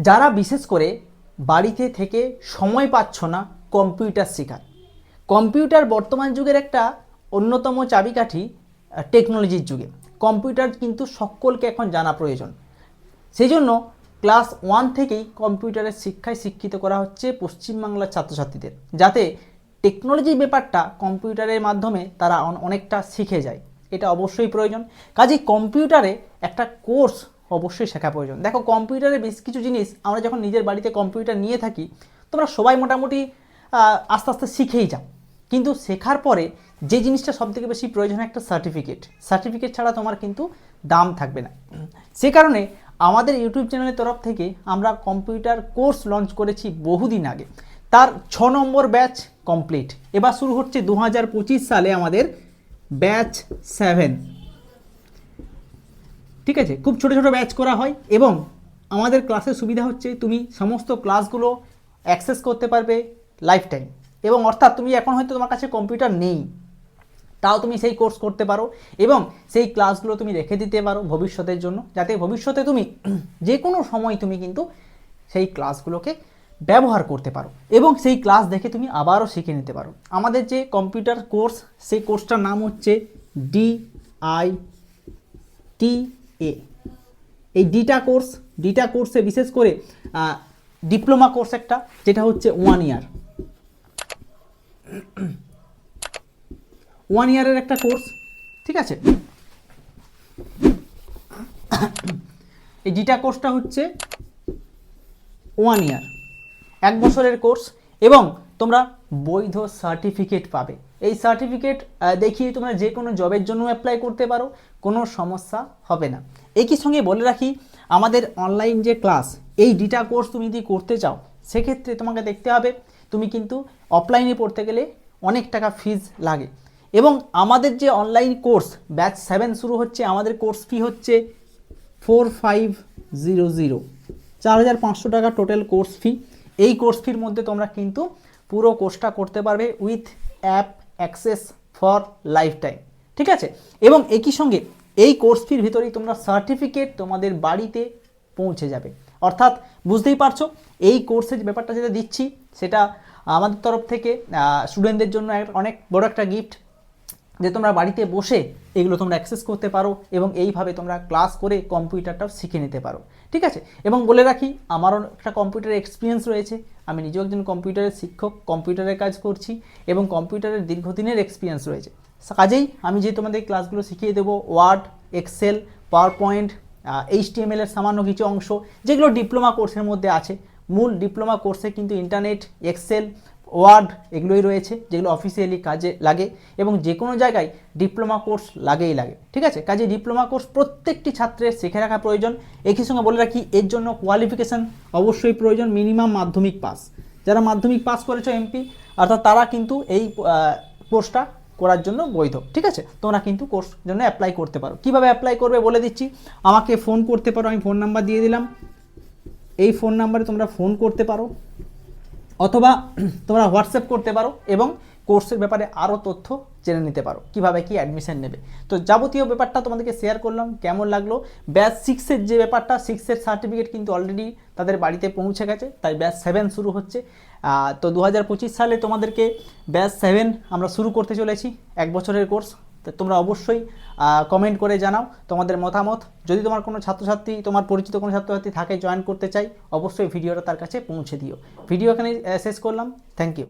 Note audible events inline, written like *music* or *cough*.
যারা বিশেষ করে বাড়িতে থেকে সময় পাচ্ছ না কম্পিউটার শেখার। কম্পিউটার বর্তমান যুগের একটা অন্যতম চাবিকাঠি টেকনোলজির যুগে। কম্পিউটার কিন্তু সকলকে এখন জানা প্রয়োজন। সেই জন্য ক্লাস ওয়ান থেকেই কম্পিউটারের শিক্ষায় শিক্ষিত করা হচ্ছে পশ্চিমবাংলার ছাত্রছাত্রীদের, যাতে টেকনোলজির ব্যাপারটা কম্পিউটারের মাধ্যমে তারা অন- অনেকটা শিখে যায়। এটা অবশ্যই প্রয়োজন। কাজেই কম্পিউটারে একটা কোর্স অবশ্যই শেখা প্রয়োজন। দেখো কম্পিউটারে বেশ কিছু জিনিস আমরা যখন নিজের বাড়িতে কম্পিউটার নিয়ে থাকি, তোমরা সবাই মোটামুটি আস্তে আস্তে শিখেই যাও। কিন্তু শেখার পরে যে জিনিসটা সবথেকে বেশি প্রয়োজন একটা সার্টিফিকেট সার্টিফিকেট ছাড়া তোমার কিন্তু দাম থাকবে না। সে কারণে আমাদের ইউটিউব চ্যানেলের তরফ থেকে আমরা কম্পিউটার কোর্স লঞ্চ করেছি বহুদিন আগে। তার ছ নম্বর ব্যাচ কমপ্লিট এবার শুরু হচ্ছে দু হাজার পঁচিশ সালে আমাদের ব্যাচ সেভেন ঠিক আছে? খুব ছোট ছোট ব্যাচ করা হয় এবং আমাদের ক্লাসের সুবিধা হচ্ছে তুমি সমস্ত ক্লাসগুলো অ্যাক্সেস করতে পারবে লাইফ টাইম এবং অর্থাৎ তুমি এখন হয়তো তোমার কাছে কম্পিউটার নেই, তাও তুমি সেই কোর্স করতে পারো এবং সেই ক্লাসগুলো তুমি রেখে দিতে পারো ভবিষ্যতের জন্য যাতে ভবিষ্যতে তুমি *clears throat* যে কোনো সময় তুমি কিন্তু সেই ক্লাসগুলোকে ব্যবহার করতে পারো এবং সেই ক্লাস দেখে তুমি আবারও শিখে নিতে পারো। আমাদের যে কম্পিউটার কোর্স সেই কোর্সটার নাম হচ্ছে ডি আই টি এ এই ডিটা কোর্স ডিটা কোর্সে বিশেষ করে ডিপ্লোমা কোর্স একটা, যেটা হচ্ছে ওয়ান ইয়ার ওয়ান ইয়ারের একটা কোর্স ঠিক আছে? এই ডিটা কোর্সটা হচ্ছে ওয়ান ইয়ার এক বছরের কোর্স এবং তোমরা বৈধ সার্টিফিকেট পাবে। এই সার্টিফিকেট দেখিয়ে তোমরা যে কোনো জবের জন্য অ্যাপ্লাই করতে পারো, কোনো সমস্যা হবে না। একই সঙ্গে বলে রাখি, আমাদের অনলাইন যে ক্লাস এই ডিটা কোর্স তুমি যদি করতে চাও, সেক্ষেত্রে তোমাকে দেখতে হবে, তুমি কিন্তু অফলাইনে পড়তে গেলে অনেক টাকা ফিজ লাগে। এবং আমাদের যে অনলাইন কোর্স ব্যাচ সেভেন শুরু হচ্ছে, আমাদের কোর্স ফি হচ্ছে ফোর ফাইভ জিরো জিরো চার হাজার পাঁচশো টাকা টোটাল কোর্স ফি এই কোর্স ফির মধ্যে তোমরা কিন্তু পুরো কোর্সটা করতে পারবে with app access for life time ঠিক আছে? এবং একই সঙ্গে এই কোর্স ফির ভিতরেই তোমরা সার্টিফিকেট তোমাদের বাড়িতে পৌঁছে যাবে। অর্থাৎ বুঝতেই পারছ, এই কোর্সের ব্যাপারটা যেটা দিচ্ছি, সেটা আমাদের তরফ থেকে স্টুডেন্টদের জন্য অনেক বড় একটা গিফট যে তোমরা বাড়িতে বসে এগুলো তোমরা অ্যাক্সেস করতে পারো এবং এইভাবে তোমরা ক্লাস করে কম্পিউটারটাও শিখে নিতে পারো। ঠিক আছে? এবং বলে রাখি, আমারও একটা কম্পিউটার এক্সপিরিয়েন্স রয়েছে। আমি নিজেও একজন কম্পিউটারের শিক্ষক কম্পিউটারের কাজ করছি এবং কম্পিউটারের দীর্ঘদিনের এক্সপিরিয়েন্স রয়েছে। কাজেই আমি যে তোমাদের ক্লাসগুলো শিখিয়ে দেবো Word Excel PowerPoint HTML এর সামান্য কিছু অংশ, যেগুলো ডিপ্লোমা কোর্সের মধ্যে আছে। মূল ডিপ্লোমা কোর্সে কিন্তু ইন্টারনেট এক্সেল ওয়ার্ড এগুলোই রয়েছে, যেগুলো অফিসিয়ালি কাজে লাগে এবং যে কোনো জায়গায় ডিপ্লোমা কোর্স লাগেই লাগে, ঠিক আছে? কাজে ডিপ্লোমা কোর্স প্রত্যেকটি ছাত্রের শিখে রাখা প্রয়োজন। একই সঙ্গে বলে রাখি, এর জন্য কোয়ালিফিকেশান অবশ্যই প্রয়োজন মিনিমাম মাধ্যমিক পাস যারা মাধ্যমিক পাস করেছ এমপি অর্থাৎ তারা কিন্তু এই কোর্সটা করার জন্য বৈধ, ঠিক আছে? তোমরা কিন্তু কোর্স জন্য অ্যাপ্লাই করতে পারো। কীভাবে অ্যাপ্লাই করবে বলে দিচ্ছি, আমাকে ফোন করতে পারো, আমি ফোন নাম্বার দিয়ে দিলাম। এই ফোন নাম্বারে তোমরা ফোন করতে পারো। অথবা তোমরা হোয়াটসঅ্যাপ করতে পারো এবং কোর্সের ব্যাপারে আরও তথ্য জেনে নিতে পারো। কীভাবে কি অ্যাডমিশন নেবে? তো যাবতীয় ব্যাপারটা তোমাদেরকে শেয়ার করলাম, কেমন লাগল? ব্যাচ সিক্সের যে ব্যাপারটা সিক্সের সার্টিফিকেট কিন্তু অলরেডি তাদের বাড়িতে পৌঁছে গেছে, তাই ব্যাচ সেভেন শুরু হচ্ছে। তো দু হাজার পঁচিশ সালে তোমাদেরকে ব্যাচ সেভেন আমরা শুরু করতে চলেছি, এক বছরের কোর্স তোমরা অবশ্যই কমেন্ট করে জানাও তোমাদের মতামত। যদি তোমার কোনো ছাত্রছাত্রী, তোমার পরিচিত কোনো ছাত্রছাত্রী থাকে জয়েন করতে চাই অবশ্যই ভিডিওটা তার কাছে পৌঁছে দিও। ভিডিও এখানে শেষ করলাম। Thank you